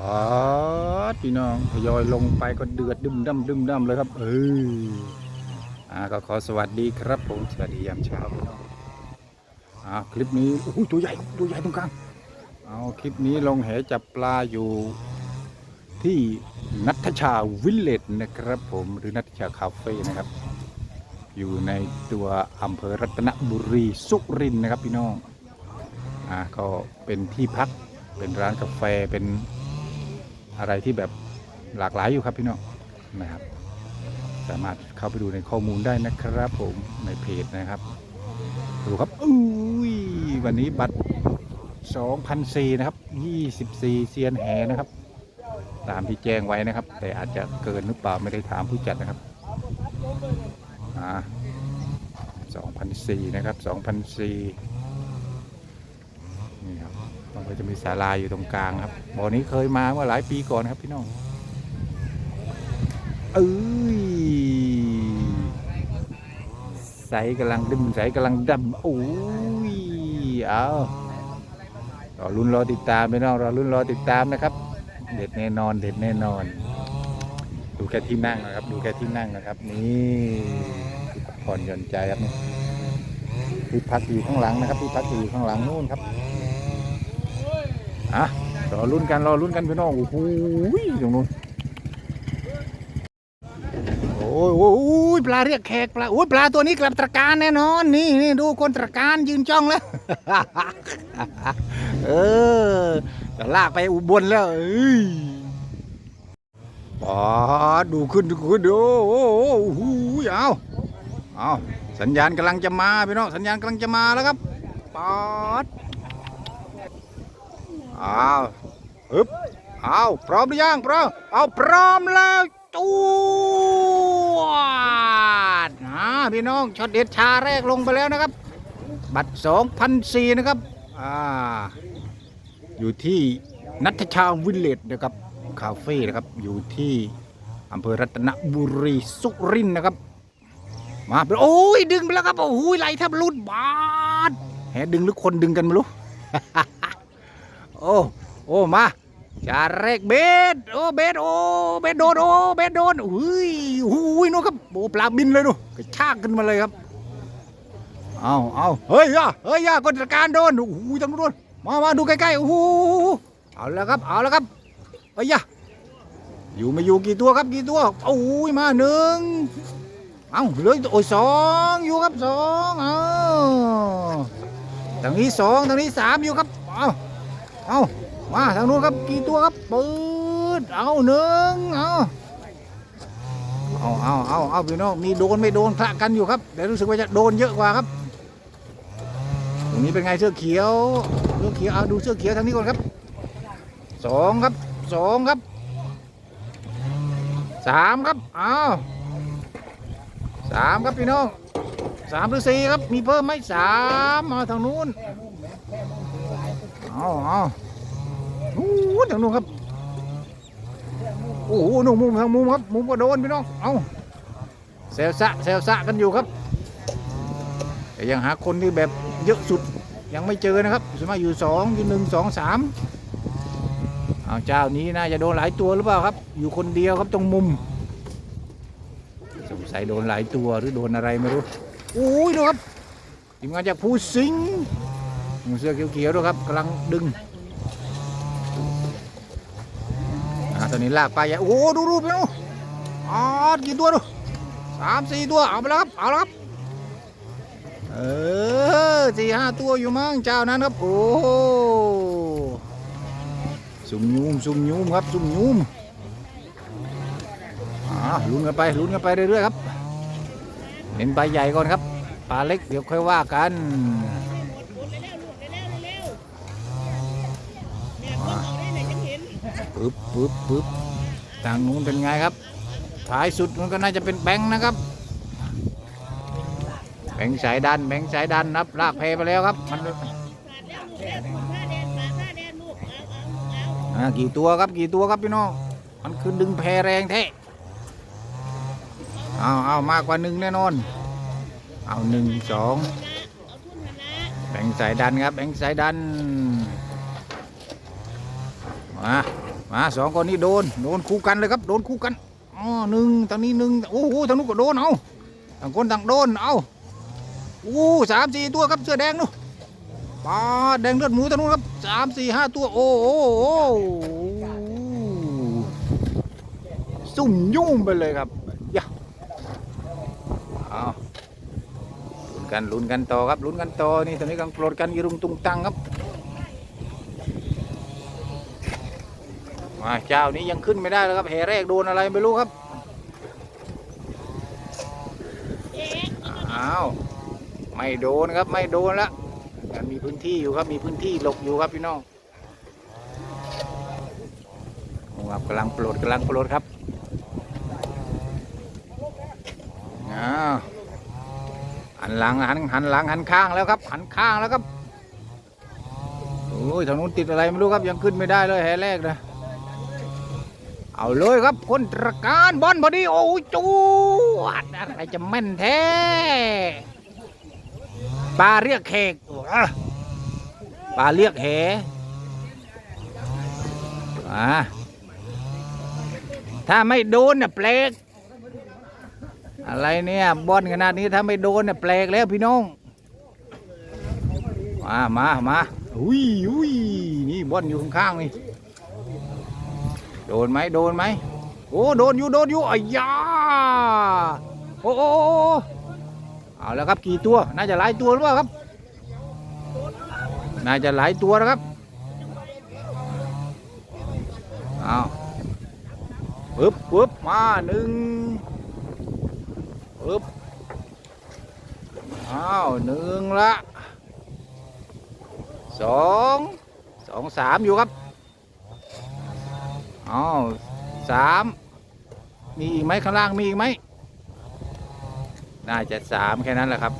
อ๋อพี่น้องทยอยลงไปก็เดือดดึมดำดึมดำเลยครับ เอออ่าก็ขอสวัสดีครับผมสวัสดียามเช้าพี่น้องอ่าคลิปนี้โอ้โหตัวใหญ่ตัวใหญ่ตรงกลางเอาคลิปนี้ลงแหจับปลาอยู่ที่นัทชาวิลเลจนะครับผมหรือนัทชาคาเฟ่นะครับ อยู่ในตัวอำเภอรัตนบุรีสุรินนะครับพี่น้องอ่าก็เป็นที่พักเป็นร้านกาแฟเป็น อะไรที่แบบหลากหลายอยู่ครับพี่น้องนะครับ สามารถเข้าไปดูในข้อมูลได้นะครับ ผมในเพจนะครับดูครับอุ้ยวันนี้บัตร2,004นะครับ24เซียนแหนะครับ ตามที่แจ้งไว้นะครับ แต่อาจจะเกินหรือเปล่าไม่ได้ถามผู้จัดนะครับอ่า2,004นะครับ2,004 จะมีศาลาอยู่ตรงกลางครับบ่อนี้เคยมาเมื่อหลายปีก่อนครับพี่น้องเอ้ยใสกำลังดึมใสกำลังดำโอ้ยเอารอรุ่นรอติดตามพี่น้องรอรุ่นรอติดตามนะครับ เด็ดแน่นอนเด็ดแน่นอน ดูแค่ที่นั่งนะครับ ดูแค่ที่นั่งนะครับ นี่ที่พักผ่อนหย่อนใจครับนี่ที่พักอยู่ข้างหลังนะครับที่พักอยู่ข้างหลังนู่นครับ อะรอรุ่นกันรอรุ่นกันพี่น้องโอ้โหตรงนู้นโอ้ยโอ้ยปลาเรียกแขกปลาโอ้ยปลาตัวนี้กลับตระการแน่นอนนี่นี่ดูคนตระการยืนจ้องแล้วเออจะลากไปอุบลแล้วเอ้ยปอดูขึ้นดูขึ้นดูโอ้โหโอ้โหเอาเอาสัญญาณกำลังจะมาพี่น้องสัญญาณกำลังจะมาแล้วครับปอด อาฮึบเอาพร้อมหรือยังพร้อมเอาพร้อมแล้วจวดอ่าพี่น้องช็อตเด็ดชาแรกลงไปแล้วนะครับ บัตร2,004นสี่นะครับอ่าอยู่ที่นัทชาวิลเลจนะครับคาเฟ่นะครับอยู่ที่อำเภอรัตนบุรีสุรินทร์นะครับ มาโอ้ยดึงไปแล้วครับโอ้โหไหลแทบลุดบาดแหดึงหรือคนดึงกันไม่รู้ โอ้โอ้มาจาแรกเบสโอ้เบสโอ้เบสโดนโอ้เบสโดนอุ้ยอุ้ยนู่นครับโอ้ปลาบินเลยนู่นกระชากขึ้นมาเลยครับเอาเอาเฮ้ยย่าเฮ้ยย่ากดจัดการโดนโอ้ยจังโดนมามาดูใกล้ๆโอ้โหเอาแล้วครับเอาแล้วครับเฮ้ยย่าอยู่มาอยู่กี่ตัวครับกี่ตัวโอ้ยมาหนึ่งเอาเหลือโอ้ยสองอยู่ครับสองเอาทางนี้สองทางนี้สามอยู่ครับเอา เอามาทางนู้นครับกี่ตัวครับปืดเอาหนึ่งเอาเอาเอาเอาเอาพี่น้องมีโดนไม่โดนคละกันอยู่ครับแต่รู้สึกว่าจะโดนเยอะกว่าครับตรงนี้เป็นไงเสื้อเขียวเสื้อเขียวเอาดูเสื้อเขียวทางนี้ก่อนครับสองครับสองครับสามครับเอาสามครับพี่น้องสามหรือสี่ครับมีเพิ่มไหมสามมาทางนู้น เอาเอาโอ้โหทางนู้นครับ โอ้โหนู่นมุมทางมุมครับ มุมก็โดนพี่น้อง เอาเซลซะเซลซะกันอยู่ครับแต่ยังหาคนที่แบบเยอะสุดยังไม่เจอนะครับสมากอยู่สองอยู่หนึ่งสองสามเอาเจ้านี้น่าจะโดนหลายตัวหรือเปล่าครับ อยู่คนเดียวครับตรงมุม สงสัยโดนหลายตัวหรือโดนอะไรไม่รู้ โอ้ยดูครับทีมงานจากภูสิง ห์เสื้อเขียวๆด้วยครับกำลังดึงอ่าตอนนี้ลากไปใหญ่โอ้โหดูรูปไปดูอ๋อกี่ตัวดูสามสี่ตัวเอาไปแล้วครับเอาแล้วครับเออสี่ห้าตัวอยู่มั้งเจ้านั้นครับโอ้โหซุ่มยุมซุ่มยุมครับซุ่มยุมอ่าลุ้นกันไปลุ้นกันไปเรื่อยๆครับเน้นปลาใหญ่ก่อนครับปลาเล็กเดี๋ยวค่อยว่ากัน ปึ๊บปึ๊บปึ๊บทางนู้นเป็นไงครับ ท้ายสุดมันก็น่าจะเป็นแบงค์นะครับ แบงค์สายดัน แบงค์สายดันนับลากเพไปแล้วครับ มันกี่ตัวครับกี่ตัวครับพี่น้อง มันคือดึงแพแรงแท้เอาเอามากกว่าหนึ่งแน่นอน เอาหนึ่งสองแบงค์สายดันครับแบงค์สายดันมา มาสองคนนี้โดนโดนคู่กันเลยครับ โดนคู่กันอ๋อหนึ่งทางนี้หนึ่งโอ้โหทางนู้นก็โดนเอาต่างคนต่างโดนเอาโอ้สามสี่ตัวครับเสื้อแดงนู่นปลาแดงเลือดหมูทางนู้นครับสามสี่ห้าตัวโอ้โหโอ้โหซุ่มยุ่งไปเลยครับยะเอาลุ้นกันลุ้นกันต่อครับลุ้นกันต่อนี่ตอนนี้กำลังโปรดกันยีรุงตุงตังครับ มาเจ้านี้ยังขึ้นไม่ได้แล้วครับแห่แรกโดนอะไรไม่รู้ครับอ้าวไม่โดนครับไม่โดนละแต่มีพื้นที่อยู่ครับมีพื้นที่หลบอยู่ครับพี่น้องครับกำลังโปรดกำลังโปรดครับอ้าวหันหลังหันหันหลังหันข้างแล้วครับ หันข้างแล้วครับโอ้ยทางนู้นติดอะไรไม่รู้ครับยังขึ้นไม่ได้เลยแห่แรกนะ เอาเลยครับคนตรการบอลพอดี โอ้จูดอะไรจะแม่นแท้ปลาเรียกเขกปลาเรียกแหอะถ้าไม่โดนน่ะแปลก อะไรเนี่ยบอลขนาดนี้ถ้าไม่โดนน่ะแปลกแล้วพี่น้อง มามามาอุ้ยอุ้ยนี่บอลอยู่ข้างๆนี่ โดนไหมโดนไหมโอ้โดนอยู่โดนอยู่อ้ยาโอ้โอ้โอ้โอ้เอาแล้วครับกี่ตัวน่าจะหลายตัวหรือเปล่าครับ น่าจะหลายตัวนะครับเอาปึ๊บปึ๊บมาหนึ่งปึ๊บอ้าวหนึ่งละสองสองสามอยู่ครับ อ๋อสามมีอีกไหมข้างล่างมีอีกไหมน่าจะสามแค่นั้นแหละครับ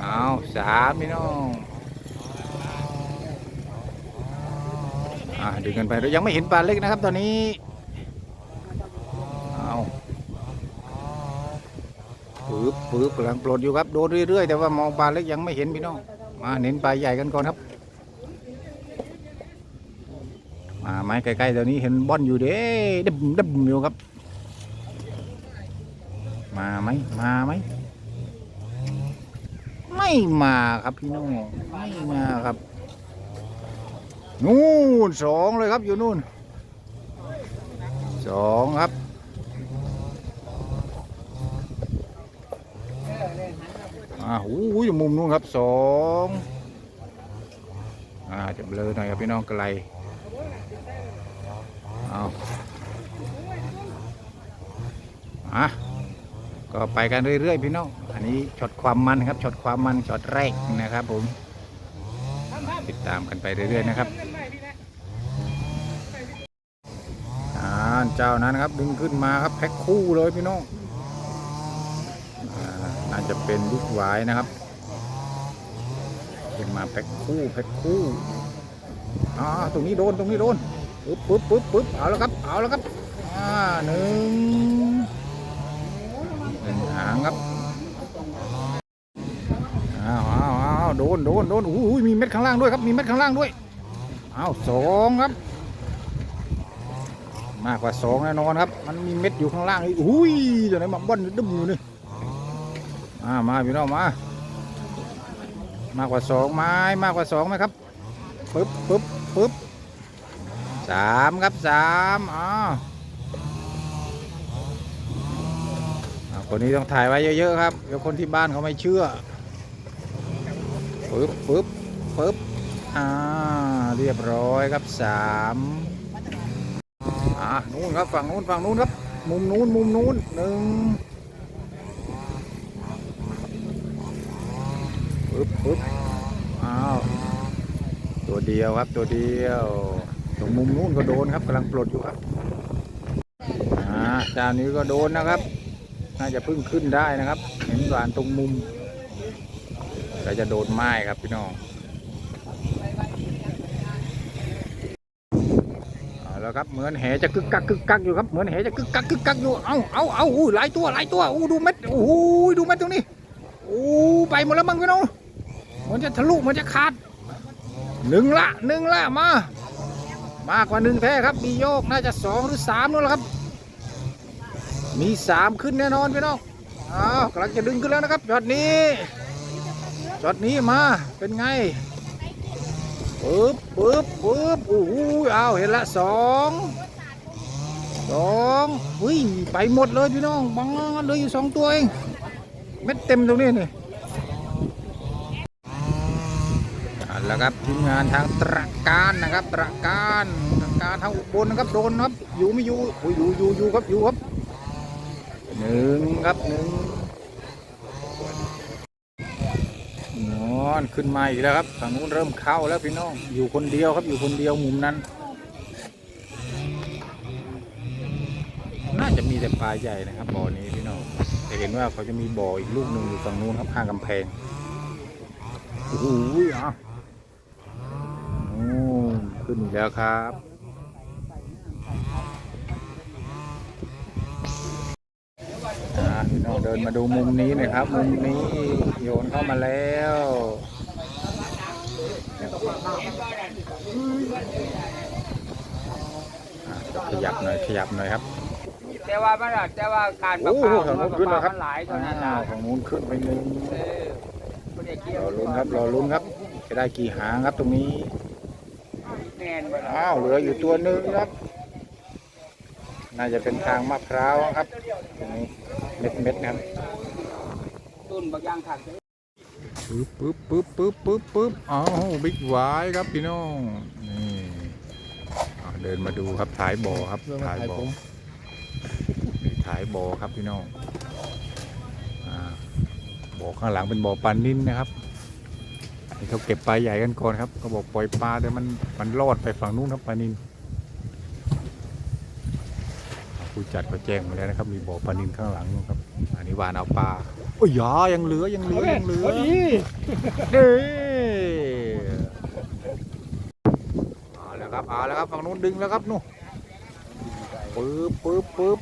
เอาสามพี่น้องอ่าดึงกันไปเรายังไม่เห็นปลาเล็กนะครับ ตอนนี้เอาปึ๊บปึ๊บกำลังปลดอยู่ครับโดนเรื่อยๆแต่ว่ามองปลาเล็กยังไม่เห็นพี่น้องมาเน้นปลาใหญ่กันก่อนครับ มา ไม้ใกล้ๆตัวนี้เห็นบอลอยู่เด้ดับดับอยู่ครับ มาไหมมาไหมไม่มาครับพี่น้องไม่มาครับ นู่นสองเลยครับอยู่นู่นสองครับอ่าหูยมุมนู้นครับสองอ่าจะเบลอหน่อยครับพี่น้องไกล เอาอะก็ไปกันเรื่อยๆพี่น้อง อันนี้ช็อตความมันครับช็อตความมันช็อตแรกนะครับ ผม ติดตามกันไปเรื่อยๆนะครับอ่าเจ้านั้นครับดึงขึ้นมาครับแพ็คคู่เลยพี่น้องอ่าน่าจะเป็นลูกหวายนะครับขึ้นมาแพ็คคู่แพ็คคู่อ่าตรงนี้โดนตรงนี้โดน ปึ๊บปึ๊บปึ๊บปึ๊บเอาแล้วครับ เอาแล้วครับอ่าหนึ่งหนึ่งหางครับอ้าวอ้าวอ้าวโดนโดนโดนอู้ยมีเม็ดข้างล่างด้วยครับ มีเม็ดข้างล่างด้วยอ้าวสองครับ มากกว่าสองแน่นอนครับ มันมีเม็ดอยู่ข้างล่างอีกอุ้ยเดี๋ยวไหนมาบ้อนดึ้มอยู่นี่มามาพี่น้องมา มากกว่าสองไม้มากกว่าสองไหมครับปึ๊บปึ๊บปึ๊บ สามครับสามอ๋อคนนี้ต้องถ่ายไว้เยอะๆครับ เดี๋ยวคนที่บ้านเขาไม่เชื่อปึ๊บปึ๊บปึ๊บอ่าเรียบร้อยครับสามอ่านู้นครับฝั่งนู้นฝั่งนู้นครับ มุมนู้นมุมนู้นหนึ่งปึ๊บปึ๊บอ้าวตัวเดียวครับตัวเดียว ตรงมุมนู้นก็โดนครับกำลังปลดอยู่ครับอ่าเจ้านี้ก็โดนนะครับ น่าจะพิ่งขึ้นได้นะครับ เห็นหวานตรงมุมก็จะโดนไม้ครับพี่น้องเอาแล้วครับเหมือนแหจะกึกกักกึกกักอยู่ครับเหมือนแหจะกึกกักกึกกักอยู่เอาเอาเอาอู้หลายตัวหลายตัวอู้ดูเม็ดโอ้ดูเม็ดตรงนี้อู้ไปหมดแล้วมั้งพี่น้องมันจะทะลุมันจะขาดหนึ่งละหนึ่งละมา มากกว่าหนึ่งแท้ครับ มีโยกน่าจะสองหรือสามนู่นแหละครับ มีสามขึ้นแน่นอนพี่น้องอ้าวกำลังจะดึงขึ้นแล้วนะครับช็อตนี้ช็อตนี้มาเป็นไงปึ๊บปึ๊บปึ๊บโอ้โหเอาเห็นละสองสองเฮ้ยไปหมดเลยพี่น้องบังเลืออยู่สองตัวเองเม็ดเต็มตรงนี้นี่ เอาละครับทีมงานทางตระการนะครับตระการตระการทางอุบลนะครับโดนครับอยู่ไม่อยู่โอ้ยอยู่อยู่อยู่ครับอยู่ครับหนึ่งครับหนึ่งนอนขึ้นมาอีกแล้วครับฝั่งนู้นเริ่มเข้าแล้วพี่น้องอยู่คนเดียวครับอยู่คนเดียวมุมนั้น น่าจะมีแต่ปลาใหญ่นะครับบ่อนี้พี่น้องแต่เห็นว่าเขาจะมีบ่ออีกลูกหนึ่งอยู่ฝั่งนู้นครับข้างกำแพงโอ้โหอะโอ้ ขึ้นอีกแล้วครับอ่าพี่น้องเดินมาดูมุมนี้หน่อยครับ มุมนี้โยนเข้ามาแล้วอ่าขยับหน่อยขยับหน่อยครับ แต่ว่ามันอะแต่ว่าการปลาโอ้โหปลาฝั่งนู้นขึ้นแล้วครับมันหลายเท่านั้นอ้านะวฝั่งนู้นขึ้นไปหนึ่งเออบ่ได้เกี่ยรวอลุ้นครับรอลุ้นครับ จะได้กี่หางครับตรงนี้แน่นบ่ล่ะ อ้าวเหลืออยู่ตัวหนึ่งครับ น่าจะเป็นทางมะพร้าวครับตรงนี้เม็ดเม็ดๆนะครับต้นบางอย่างขาดปึ๊บปึ๊บปึ๊บปึ๊บปึ๊บปึ๊บอ้าวบิ๊กไวายครับพี่น้องนี่อ่าเดินมาดูครับถ่ายบ่อครับถ่ายบ่อนี่ถ่ายบ่อครับพี่น้องอ่าบ่อข้างหลังเป็นบ่อปลานิ่นนะครับ นี่เขาเก็บปลาใหญ่กันก่อนครับเขาบอกปล่อยปลาเดี๋ยวมันมันรอดไปฝั่งนู้นครับปลานิ่นผู้จัดก็แจ้งมาแล้วนะครับ มีบ่อปลานิ่นข้างหลังนู้นครับ อันนี้หวานเอาปลาโอ้ยยายังเหลือยังเหลือยังเหลือนี่เอาแล้วครับเอาแล้วครับฝั่งนู้นดึงแล้วครับนู่นปึ๊บปึ๊บปึ๊บ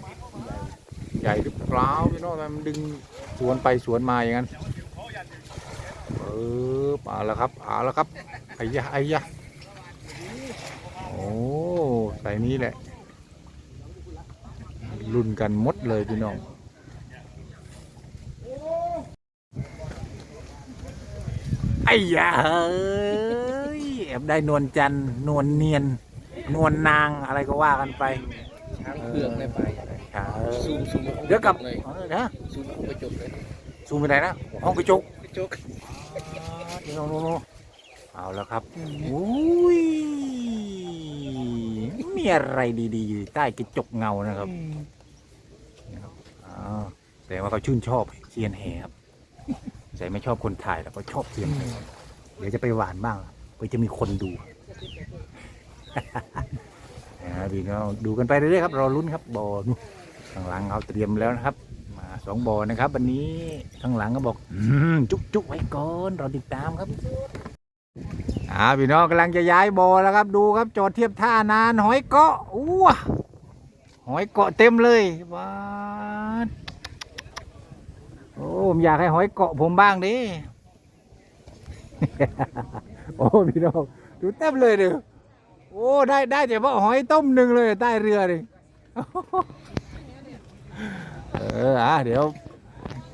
ใหญ่หรือเปล่าพี่น้องทำไมมันดึงสวนไปสวนมาอย่างนั้น ปึ๊บเอาแล้วครับเอาแล้วครับไอ้ยะไอ้ยะโอ้ใส่นี้แหละรุ่นกันหมดเลยพี่น้องไอ้ยาเฮ้ยแอบได้นวลจันทร์นวลเนียน นวลนางอะไรก็ว่ากันไปทั้งเครื่องได้ไปครับซูมซูมเดี๋ยวกลับเลยเออนะซูมเข้าไปจบเลยซูมไปไหนนะห้องกระจกไปจบ โน่นโน่นโน่นเอาแล้วครับอุ้ยมีอะไรดีๆ อยู่ใต้กระจกเงานะครับนะครับอ่าแสดงว่าเขาชื่นชอบเซียนแหครับแต่ไม่ชอบคนถ่ายแล้วก็ชอบเซียนแหเดี๋ยวจะไปหวานบ้างเพื่อจะมีคนดูนะพี่น้องดูกันไปเรื่อยๆครับรอลุ้นครับบอนู่นข้างหลังเขาเตรียมแล้วนะครับมา สองบอนะครับวันนี้ข้างหลังก็บอกจุกจุกไว้ก่อนรอติดตามครับอ่าพี่น้องกำลังจะย้ายบอแล้วครับดูครับจอดเทียบท่านานหอยเกาะอู้วหอยเกาะเต็มเลยว้าโอ้ผมอยากให้หอยเกาะผมบ้างดิโอ้พี่น้องดูเต็มเลยเด้อโอ้ได้ได้แต่ว่าหอยต้มหนึ่งเลยใต้เรือเลย เอออะเดี๋ยว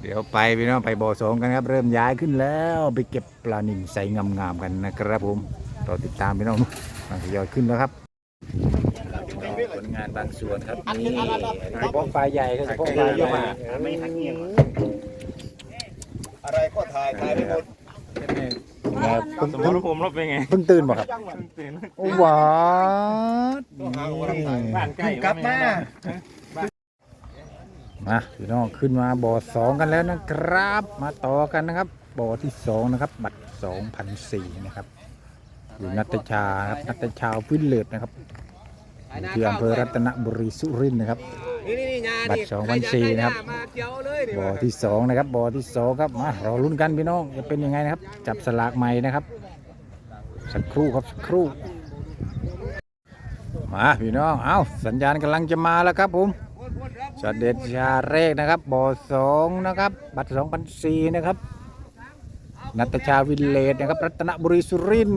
เดี๋ยวไปพี่น้องไปบ่อสองกันครับ เริ่มย้ายขึ้นแล้วไปเก็บปลานิลใสงามๆกันนะครับผมรอติดตามพี่น้องมันทยอยขึ้นแล้วครับผลงานบางส่วนครับนี่เฉพาะปลาใหญ่ก็เฉพาะปลาใหญ่ไม่หักเงียบอะไรก็ถ่ายถ่ายไปหมดเพิ่งสมมติผมรถเป็นไงเพิ่งตื่นบ่ครับตื่นโอ้หวานบ้านใกล้กลับมา มาพี่น้องขึ้นมาบ่อสองกันแล้วนะครับ มาต่อกันนะครับ บ่อที่สองนะครับ บัตรสองพันสี่นะครับ อยู่นัตชาครับนัตชาวิลเลจนะครับอยู่ที่อำเภอรัตนบุรีสุรินทร์นะครับ บัตรสองพันสี่นะครับบ่อที่สองนะครับบ่อที่สองครับมารอลุ้นกันพี่น้องจะเป็นยังไงนะครับ จับสลากใหม่นะครับ สักครู่ครับสักครู่มาพี่น้อง เอาสัญญาณกำลังจะมาแล้วครับผม จอดเด็ดชาเรกนะครับบอสองนะครับ บัตรสองพันสี่นะครับนัตชาวินเลดนะครับ รัตนบุรีสุริน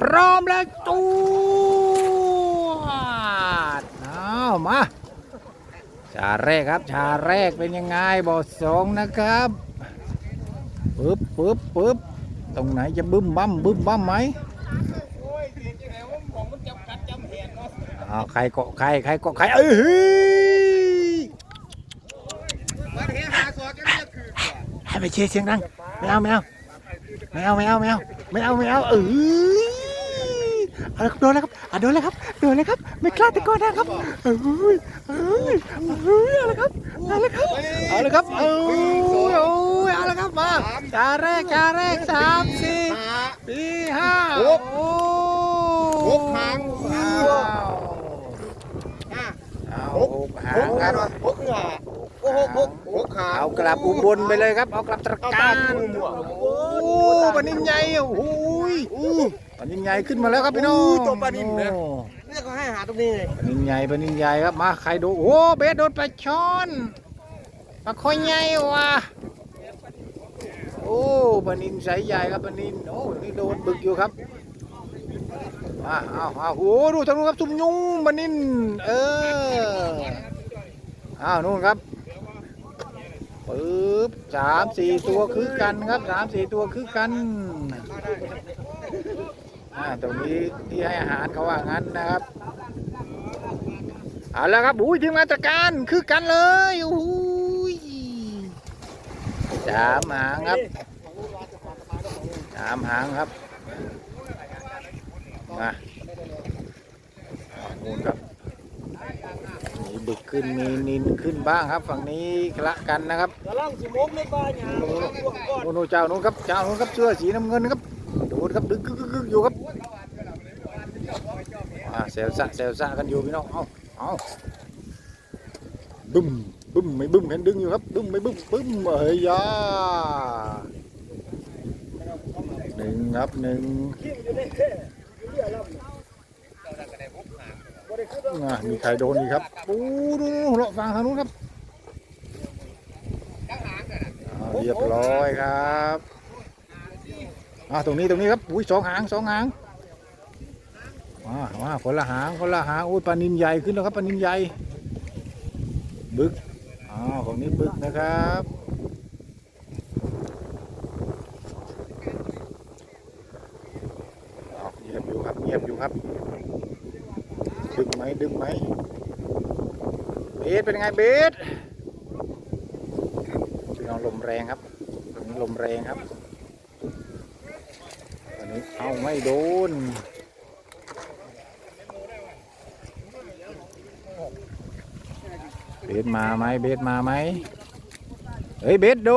พร้อมแล้วตูดเอามาชาแรกครับ ชาแรกเป็นยังไงบอสองนะครับปึ๊บปึ๊บปึ๊บตรงไหนจะบึ้มบั้มบึ้มบั้มไหมอ๋อใครเกาะใครใครเกาะใครเอ้ย ไปเชียร์เสียงดังไม่เอาไม่เอาไม่เอาไม่เอาไม่เอาไม่เอาไม่เอาเออเอาละครับโดนแล้วครับอะโดนแล้วครับโดนแล้วครับ ไม่กล้าตะโกนนะครับเอ้ยเอ้ยเอ้ยเอาละครับเอาละครับเอาละครับเอ้ยโอ้ยเอาละครับมาจาแรกจาแรกสามสี่หาสี่ห้าหกโอ้หกหางว้าวห้าเอาหกหางครับหกหาโอ้หกหก หกหาเอากลับอุบลไปเลยครับ เอากลับตระการโอ้ปลานินใหญ่โอ้โหยปลานินใหญ่ขึ้นมาแล้วครับพี่น้องตัวปลานินนะโอ้เนี่ยก็ให้หาตรงนี้เลยปลานินใหญ่ปลานินใหญ่ครับมาใครดูโอ้เบสโดนปลาช่อนปลาคอยใหญ่ว่ะโอ้ปลานินสายใหญ่ครับปลานินโอ้นี่โดนบึกอยู่ครับมาเอาเอาโอ้ดูทางนู้นครับซุ่มยุงปลานินเอออ้าวนู่นครับ ปึ๊บสามสี่ตัวคือกันครับสามสี่ตัวคือกันอ่าตรงนี้ที่ให้อาหารเขาว่างั้นนะครับเอาละครับอุ้ยทีมงานจัดการคือกันเลยอุ้ยสามหางครับสามหางครับมาเอานู่นครับ มีบึกขึ้นมีนินขึ้นบ้างครับ ฝั่งนี้คละกันนะครับกำลังสิมกในบ้านเนี่ยโนโนเจ้าโน่นครับเจ้าโน่นครับเสื้อสีน้ำเงินครับโดนครับดึกกึกกึกอยู่ครับอ่าเซลซะเซลซะกันอยู่พี่น้องเอาเอาบึ้มบึ้มไม่บึ้มเห็นดึงอยู่ครับบึ้มไม่บึ้มบึ้มเฮ้ยยาหนึ่งครับหนึ่ง อ่ามีใครโดนอีกครับปูดูดูเลาะฟังทางนู้นครับอ่าเรียบร้อยครับอ่าตรงนี้ตรงนี้ครับอุ้ยสองหางสองหางมามาคนละหางคนละหางอุ้ยปลานินใหญ่ขึ้นแล้วครับปลานินใหญ่บึกอ่าฝั่งนี้บึกนะครับเอาเงียบอยู่ครับเงียบอยู่ครับ ดึงไหมดึงไหมเบสเป็นไงเบสพี่น้องลมแรงครับตรงนี้ลมแรงครับตอนนี้เอาไม่โดนเบสมาไหมเบสมาไหมเฮ้ยเบสโด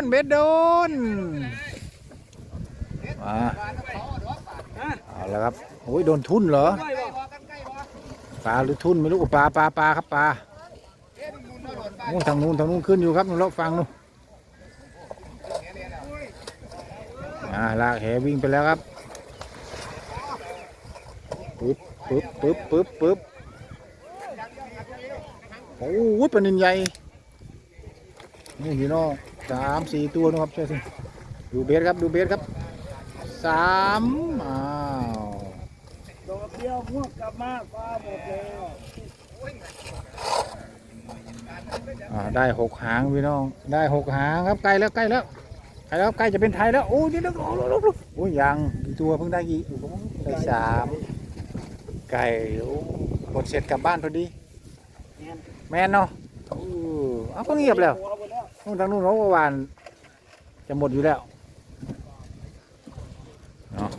นเบสโดนมาเอาแล้วครับโอ้ยโดนทุ่นเหรอ ปลาหรือทุ่นไม่รู้ปลาปลาปลาครับปลาโอ้ทางนู้นทางนู้นขึ้นอยู่ครับนู้นเราฟังนู้นอ่าลากแหวิ่งไปแล้วครับปึ๊บปึ๊บปึ๊บปึ๊บปึ๊บโอ้ยปลานินใหญ่นี่พี่น้องสามสี่ตัวนะครับช่วยสิดูเบสครับดูเบสครับสามอ้า พวกกลับมาฟ้าหมดแล้วอ่าได้หกหางพี่น้อง ได้หกหางครับใกล้แล้วใกล้แล้วใกล้แล้วใกล้จะเป็นไทยแล้วโอ้ยนี่แล้วโอ้โหโอ้ยยังกี่ตัวเพิ่งได้กี่ได้สามไก่โอ้หมดเสร็จกลับบ้านพอดี แมนเนาะเออเอาก็เงียบแล้วนู่นทางนู้นเขาก็วาน จะหมดอยู่แล้วเนาะ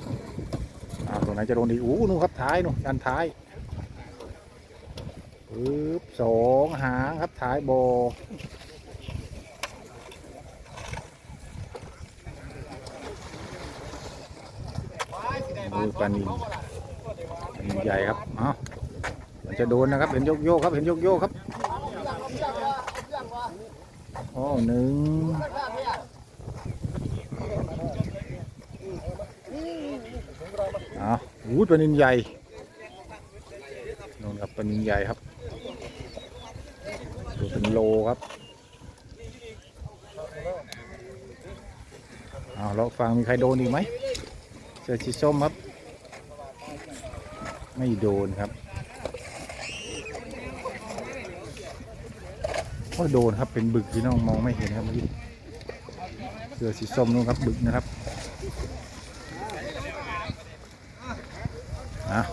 อ่าต รงไหนจะโดนดีอู้นู่นครับท้ายนู่นด้านท้ายปึ๊บสองหางครับท้ายโบอปลานินปลานินใหญ่ครับเอ้ามันจะโดนนะครับ เห็นโยกโยกครับ เห็นโยกโยกครับโอ้หนึ่งเอู้ปลานินใหญ่นู่นครับปลานินใหญ่ครับดูเป็นโลครับเอาแล้วฟังมีใครโดนอีกไหมเสื้อสีส้มครับ ไม่โดนครับโอ้ยโดนครับเป็นบึกพี่น้องมองไม่เห็นครับเมื่อกี้เสื้อสีส้มนู่นครับบึกนะครับ อะ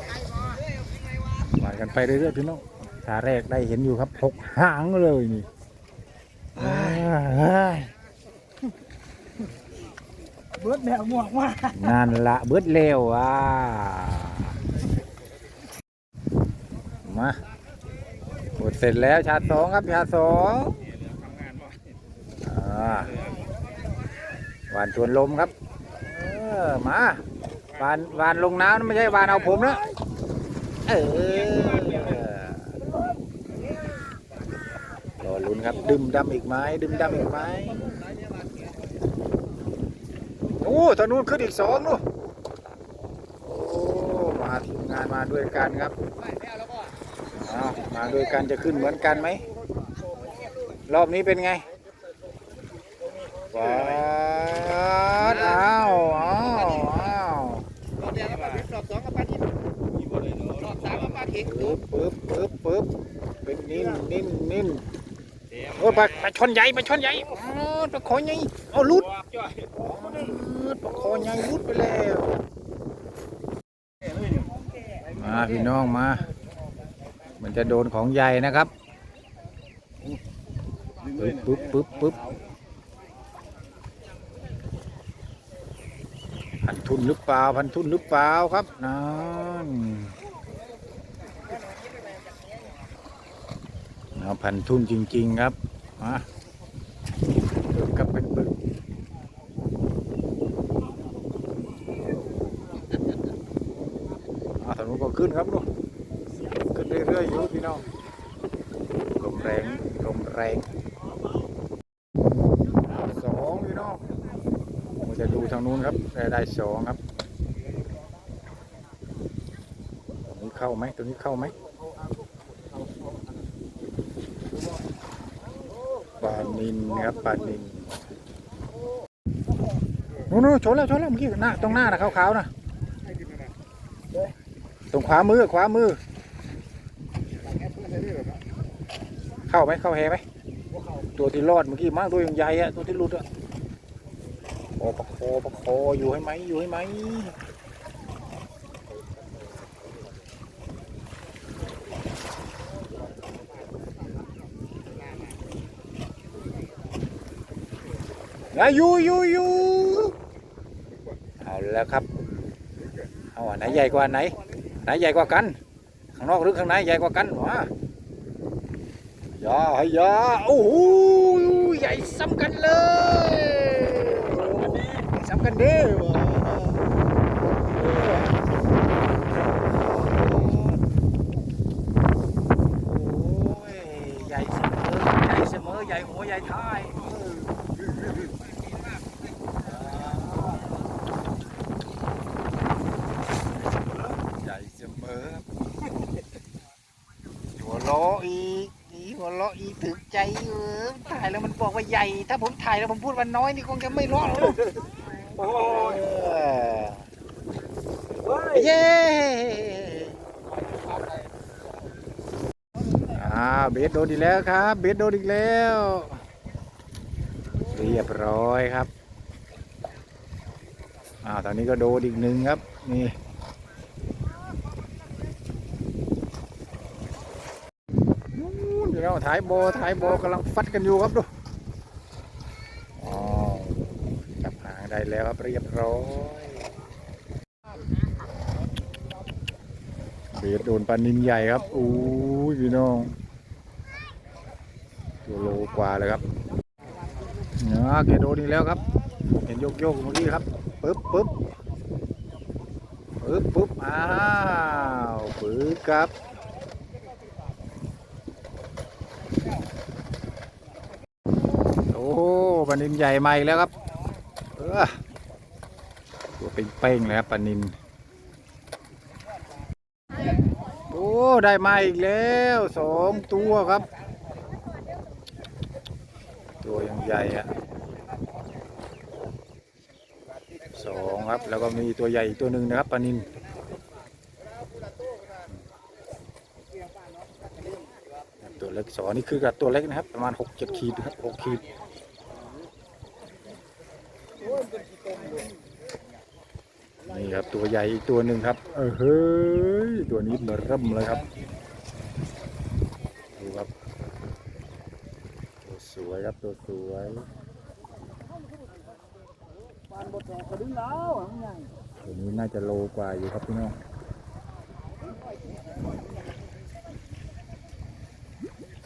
มากันไปเรื่อยๆพี่น้องชาแรกได้เห็นอยู่ครับหกหางเลยนี่อ้ายเบิดแนวม่วงมากนั่นละเบิดเร็วอะมาหมดเสร็จแล้วชาติสองครับชาติสองอ่าหวานชวนลมครับเออมาห วานวานลงน้ำนะไม่ใช่วานเอาผมนะเออรอลุ้นครับดึมดำอีกไหมดึมดำอีกไหมโอ้ตอนนู้นขึ้นอีกสองนู่นโอ้มาทีมงานมาด้วยกันครับามาด้วยกันจะขึ้นเหมือนกันไหมรอบนี้เป็นไงว้าวอ้าวอ้าวอ้าว รอบแรกก็ปลาพิษรอบสองก็ปลาทิพร อบสามก็ปลาเข็งปึ๊บปึ๊บปึ๊บปึ๊บเป็นนิ่นนิ่นนิ่นโอ้ยปลาปลาชนใหญ่ปลาชนใหญ่อ๋อปลาคอใหญ่เอาลุดปลาคอใหญ่ลุดไปแล้วมาพี่น้องมา มันจะโดนของใหญ่นะครับปึ๊บปึ๊บปึ๊บปึ๊บพันทุนหรือเปล่า พันทุนหรือเปล่าครับนั่น เอาพันทุ่นจริง ๆ ครับมาปึกกับเป็นปึกอาถนนก็ขึ้นครับลูกขึ้นเรื่อยๆอยู่พี่น้องลมแรงลมแรงสองพี่น้องผมจะดูทางนู้นครับได้ได้สองครับตรงนี้เข้าไหมตรงนี้เข้าไหม ปลานินครับปลานินนู้นชนแล้วชนแล้วเมื่อกี้หน้าตรงหน้านะขาวๆนะตรงขวามือขวามือ เข้าไหมเข้าแฮไหมตัวที่รอดเมื่อกี้มากตัวยังใหญ่อะตัวที่หลุดอะโอ้ปะโคปะโคอยู่ให้ไหมอยู่ให้ไหม อะอยู่อยู่อยู่เอาแล้วครับเอาอันไหนใหญ่กว่าอันไหน ไหนใหญ่กว่ากัน ข้างนอกหรือข้างในใหญ่กว่ากันวะยาให้อย่าโอ้โหใหญ่ซ้ำกันเลยซ้ำกันเด้อใหญ่เสมอใหญ่เสมอใหญ่หัวใหญ่ท้ายใหญ่เสมอ หัวเราะอีกอีหัวเราะอีกถึกใจเออถ่ายแล้วมันบอกว่าใหญ่ ถ้าผมถ่ายแล้วผมพูดว่าน้อยนี่คงจะไม่รอดหรอกโอ้ยเย้อ่าเบสโดนอีกแล้วครับ เบสโดนอีกแล้ว เรียบร้อยครับอ่าตอนนี้ก็โดนอีกหนึ่งครับนี่นู่นอยู่แล้ว ถ่ายโบถ่ายโบกำลังฟัดกันอยู่ครับดูอ๋อจับหางได้แล้วครับเรียบร้อยเบียดโดนปลานินใหญ่ครับอู้ยพี่น้องตัวโลกว่าเลยครับเนี่ยแกโดนอีกแล้วครับ เห็นโยกโยกเมื่อกี้ครับปึ๊บปึ๊บปึ๊บปึ๊บอ้าวปึ๊บครับ โอ้ ปลานินใหญ่มาอีกแล้วครับเออตัวเป็นเป้งๆเลยครับปลานินโอ้ได้มาอีกแล้วสองตัวครับ ตัวยังใหญ่อะสองครับแล้วก็มีตัวใหญ่ตัวหนึ่งนะครับปลานินตัวเล็กสองนี่คือกับตัวเล็กนะครับ ประมาณหกเจ็ดขีดครับหกขีด นี่ครับตัวใหญ่อีกตัวหนึ่งครับ เออเฮ้ยตัวนี้เริ่มเลยครับดูครับ ตัวสวยครับตัวสวยตัวนี้น่าจะโลกว่าอยู่ครับพี่น้อง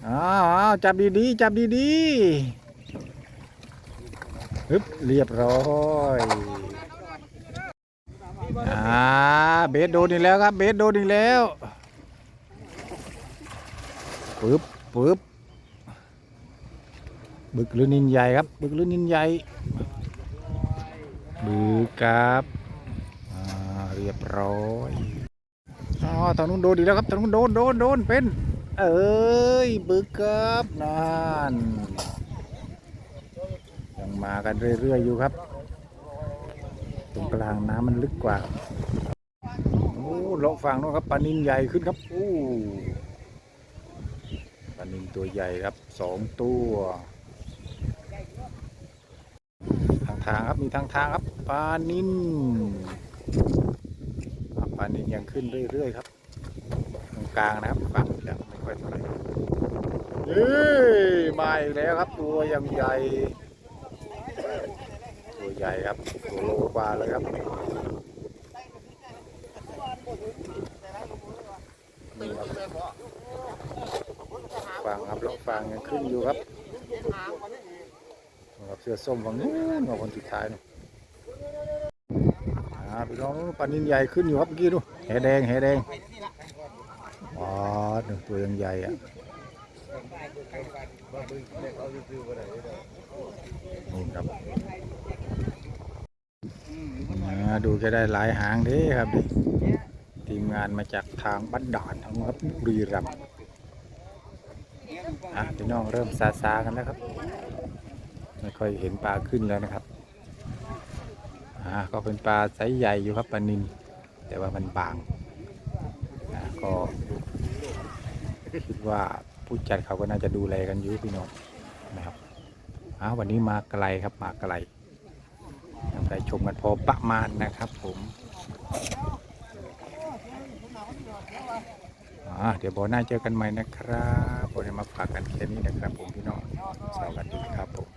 อ้าวอ้าวจับดีๆจับดีๆ ฮึบเรียบร้อยอ่าเบสโดนอีกแล้วครับ เบสโดนอีกแล้วปึ๊บปึ๊บบึกหรือนินใหญ่ครับ บึกหรือนินใหญ่บึกครับเรียบร้อยอ๋อทางนู้นโดนอีแล้วครับทางนู้นโดนโดนโดนเป็น เอ้ยบึกครับนั่น มากันเรื่อยๆอยู่ครับ ตรงกลางน้ำมันลึกกว่า โอ้ลาะฝั่งนู้นครับปลานินใหญ่ขึ้นครับ โอ้ปลานินตัวใหญ่ครับสองตัว ทางทางครับมีทางทางครับปลานินอะปลานินยังขึ้นเรื่อยๆครับตรงกลางนะครับฝั่งจะไม่ค่อยเท่าไหร่เย้มาอีกแล้วครับตัวยังใหญ่ ใหญ่ครับตัวโลกว่าเลยครับนี่ครับฟางครับแล้วฟางยังขึ้นอยู่ครับครับเสื้อส้มฝั่งนู้นกับคนสุดท้ายนู่นอ่าพี่น้องปลานินใหญ่ขึ้นอยู่ครับเมื่อกี้ดูแหแดงแหแดงอ๋อหนึ่งตัวยังใหญ่อะนี่ครับ อ่าดูจะได้หลายหางเด้ครับทีมงานมาจากทางบ้านด่านทั้งครับบุรีรัมย์อะพี่น้องเริ่มซาซาๆกันแล้วครับ ไม่ค่อยเห็นปลาขึ้นแล้วนะครับอ่าก็เป็นปลาไซส์ใหญ่อยู่ครับปลานินแต่ว่ามันบางอ่าก็คิดว่าผู้จัดเขาก็น่าจะดูแลกันอยู่พี่น้องนะครับอ่าวันนี้มาไกลครับมาไกล ได้ชมกันพอประมาณนะครับผมเดี๋ยวบอหน้าเจอกันใหม่นะครับบอได้มาฝากกันแค่นี้นะครับผมพี่น้องสวัสดีครับผม